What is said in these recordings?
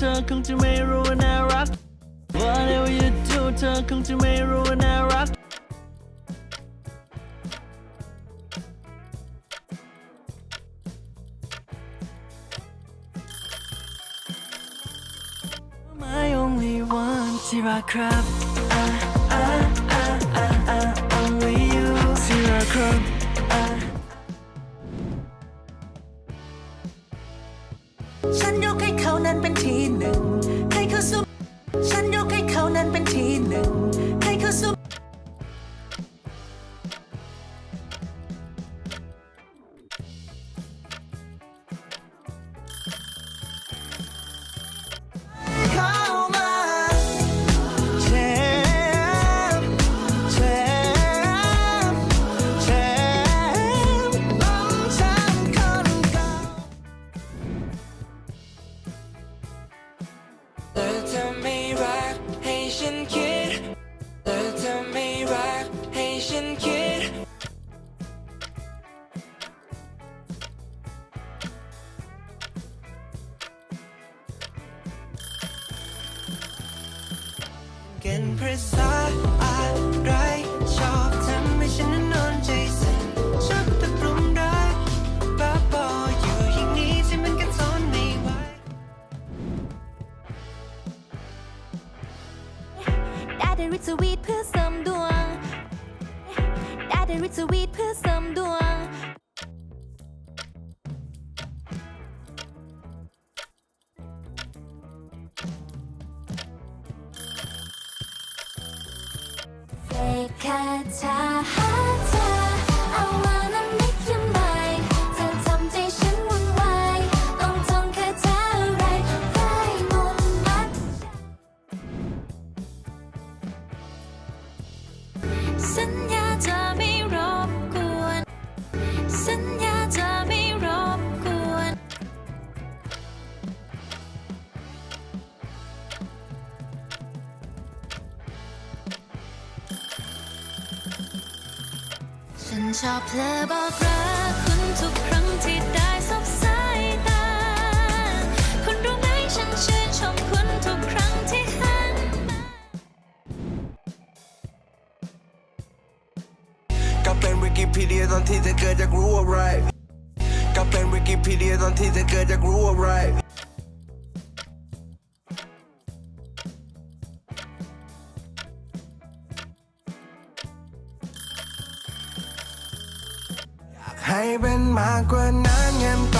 คงจะไม่รู้ว่าน่ารัก Whatever you do เธอคงจะไม่รู้ว่าน่ารัก My only one ที่รักครับ ah, ah, ah, ah, ah, only you ที่รักครับ กันภาษาอะไรชอบทำให้ฉันนั้นนอนใจสั่นชอบตะกลุมรักบ้าบออยู่อย่างนี้ที่มันกันทนไม่ไหวได้แต่ริทวีตเพื่อเสริมดวง ได้แต่ริทวีตเพื่อเสริมดวง ค ชอบเพลอบอกรักคุณทุกครั้งที่ได้สบสายตา คุณรู้ไหมฉันชื่นชมคุณทุกครั้งที่หันมา ก็เป็นวิกิพีเดียตอนที่เธอเกิดจากรู้อะไรก็เป็นวิกิพีเดียตอนที่เธอเกิดจากรู้อะไร มากกว่านั้นงั้นต้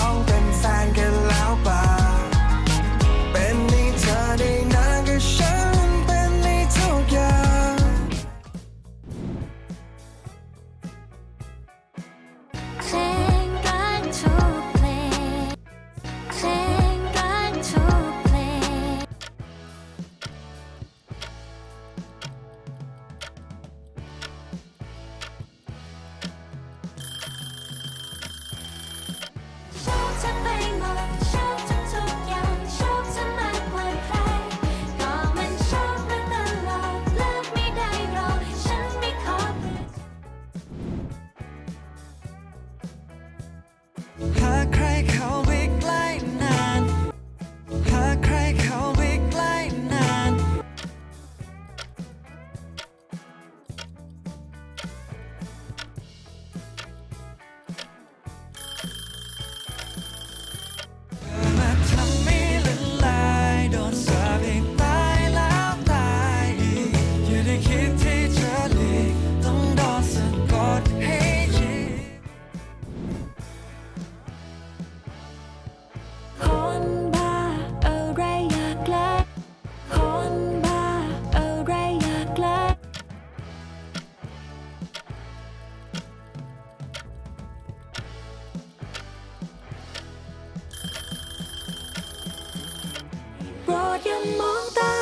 อง ดอย่ามองตา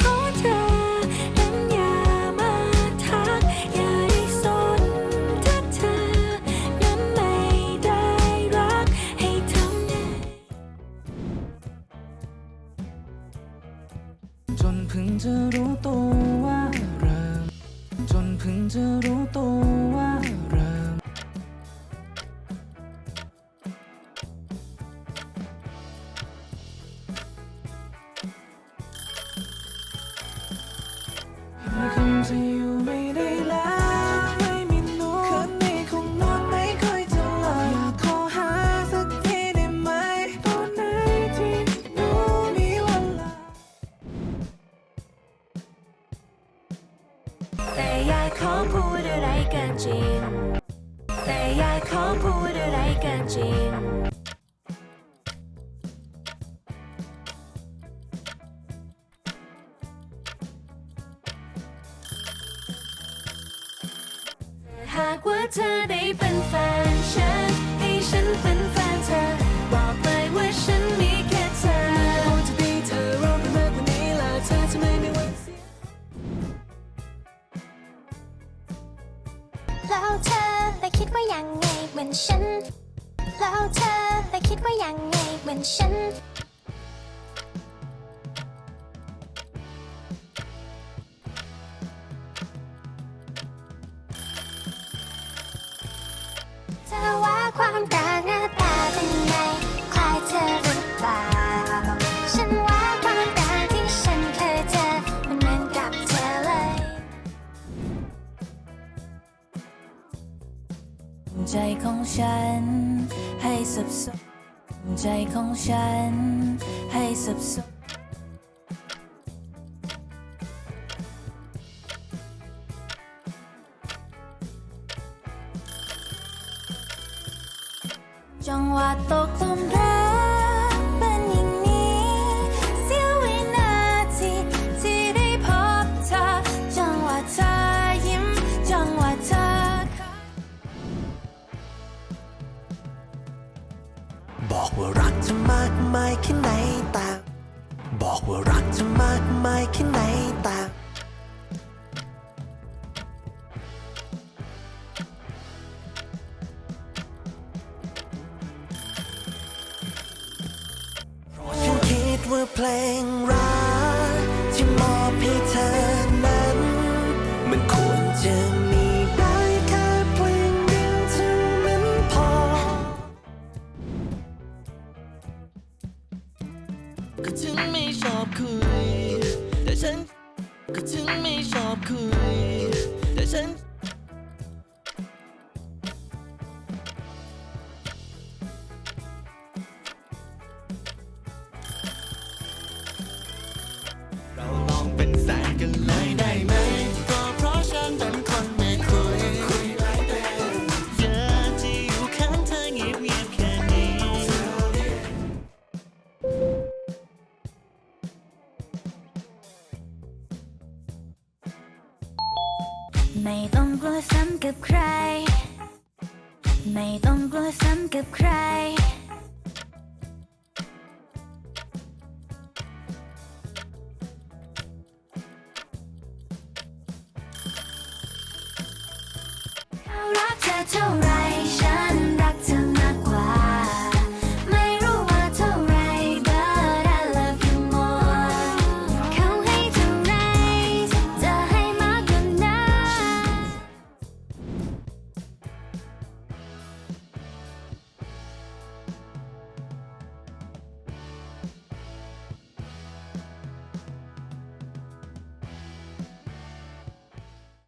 ขอเธอนั้นอย่ามาทัก อย่าได้สนถ้าเธอนั้นไม่ได้รักให้ทำไงจนเพิ่งจะรู้ตัวว่าเริ่มจนเพิ่งจะรู้ตัว ขอพูดอะไรกันจริง แต่อยากขอพูดอะไรกันจริง หากว่าเธอได้เป็นแฟน เหมือนฉัน แล้วเธอไปคิดว่ายังไงเหมือนฉัน เธอว่าความต่างหน้าตาเป็น ใจของฉัน ให้สับสนจังหวะตกหลุ มายแค่ไหนแต่บอกว่ารักจะมากมายแค่ไหนแต่เพราะฉันคิดว่าเพลง กันเลยได้ไหม ก็เพราะฉันเป็นคนไม่คุยอยากจะอยู่ข้างเธอเงียบๆแค่นี้ไม่ต้องกลัวซ้ำกับใคร ไม่ต้องกลัวซ้ำกับใคร เขา